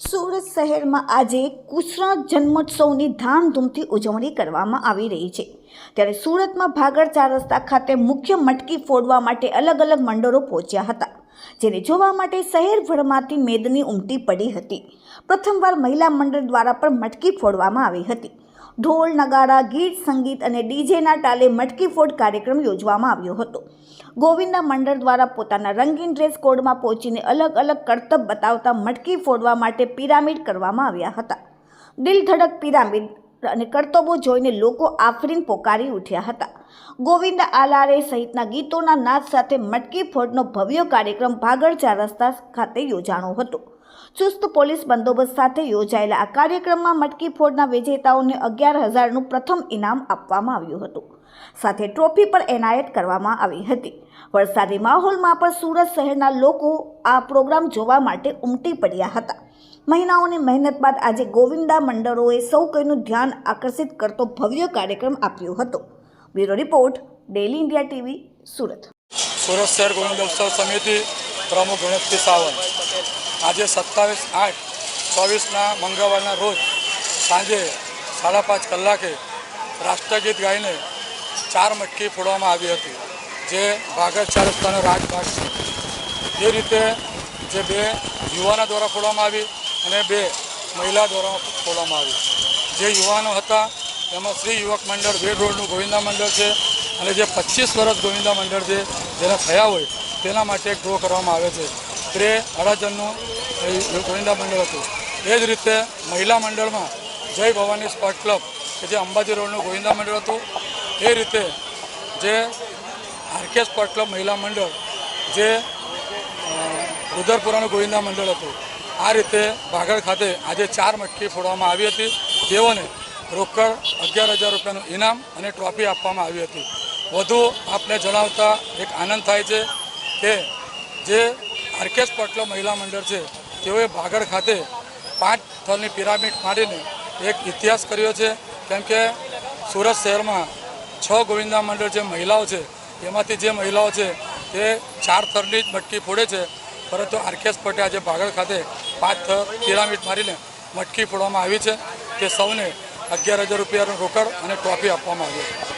સુરત શહેરમાં આજે કૃષ્ણ જન્મોત્સવની ધામધૂમથી ઉજવણી કરવામાં આવી રહી છે. ત્યારે સુરતમાં ભાગળ ચાર રસ્તા ખાતે મુખ્ય મટકી ફોડવા માટે અલગ અલગ મંડળો પહોંચ્યા હતા, જેને જોવા માટે શહેરભરમાંથી મેદની ઉમટી પડી હતી. પ્રથમવાર મહિલા મંડળ દ્વારા પણ મટકી ફોડવામાં આવી હતી. ઢોલ, નગારા, ગીત, સંગીત અને ડીજેના તાલે મટકી ફોડ કાર્યક્રમ યોજવામાં આવ્યો હતો. ગોવિંદા મંડળ દ્વારા પોતાના રંગીન ડ્રેસ કોડમાં પહોંચીને અલગ અલગ કરતબ બતાવતા મટકી ફોડવા માટે પિરામિડ કરવામાં આવ્યા હતા. દિલ ધડક પિરામિડ અને કરતબો જોઈને લોકો આફરીન પોકારી ઉઠ્યા હતા. ગોવિંદ આલારે સહિતના ગીતોના નાદ સાથે મટકી ફોડનો ભવ્ય કાર્યક્રમ ભાગળચા રસ્તા ખાતે યોજાણો હતો. ચુસ્ત પોલીસ બંદોબસ્ત સાથે યોજાયેલા આ કાર્યક્રમમાં મટકી ફોડના વિજેતાઓને અગિયાર હજારનું પ્રથમ ઇનામ આપવામાં આવ્યું હતું. સાથે ટ્રોફી પણ એનાયત કરવામાં આવી હતી. વરસાદી માહોલમાં પણ સુરત શહેરના લોકો આ પ્રોગ્રામ જોવા માટે ઉમટી પડ્યા હતા. મહિનાઓની મહેનત બાદ આજે ગોવિંદા મંડળોએ સૌ કોઈનું ધ્યાન આકર્ષિત કરતો ભવ્ય કાર્યક્રમ આપ્યો હતો. Bureau report daily India TV, Surat. Surat શહેર ગોવિંદ ઉત્સવ સમિતિ પ્રમુખ ગણેશજી સાવંત. આજે સત્તાવીસ આઠ ચોવીસના મંગળવારના રોજ સાંજે સાડા પાંચ કલાકે રાષ્ટ્રગીત ગાઈને ચાર મટકી ફોડવામાં આવી હતી, જે ભાગળ ચાર રાજભાગ છે. એ રીતે જે બે યુવાના દ્વારા ફોડવામાં આવી અને બે મહિલા દ્વારા ફોડવામાં આવી. જે યુવાનો હતા, એમાં શ્રી યુવક મંડળ વેડ રોડનું ગોવિંદા મંડળ છે અને જે પચીસ વર્ષ ગોવિંદા મંડળ છે, જેના થયા હોય તેના માટે એક ડ્રો કરવામાં આવે છે. તે અડાજણનું ગોવિંદા મંડળ હતું. એ જ રીતે મહિલા મંડળમાં જય ભવાની સ્પોર્ટ ક્લબ, કે જે અંબાજી રોડનું ગોવિંદા મંડળ હતું, એ રીતે જે આરકે સ્પોર્ટ ક્લબ મહિલા મંડળ, જે રુદરપુરાનું ગોવિંદા મંડળ હતું. આ રીતે ભાગળ ખાતે આજે ચાર મટકી ફોડવામાં આવી હતી. તેઓને રોકડ અગિયાર હજાર રૂપિયાનું ઇનામ અને ટ્રોફી આપવામાં આવી હતી. વધુ આપને જણાવતા એક આનંદ થાય છે કે જે આરકે પટલો મહિલા મંડળ છે. તેઓએ ભાગળ ખાતે પાંચ થરની પિરામિડ મારીને એક ઇતિહાસ કર્યો છે. કેમ કે સુરત શહેરમાં છ ગોવિંદા મંડળ જે મહિલાઓ છે, એમાંથી જે મહિલાઓ છે, તે ચાર થરની જ મટકી ફોડે છે. પરંતુ આરકેશ પટેલ આજે ભાગળ ખાતે પાંચ થર પિરામિડ મારીને મટકી ફોડવામાં આવી છે. તે સૌને અગિયાર હજાર રૂપિયાનું રોકડ અને ટ્રોફી આપવામાં આવી છે.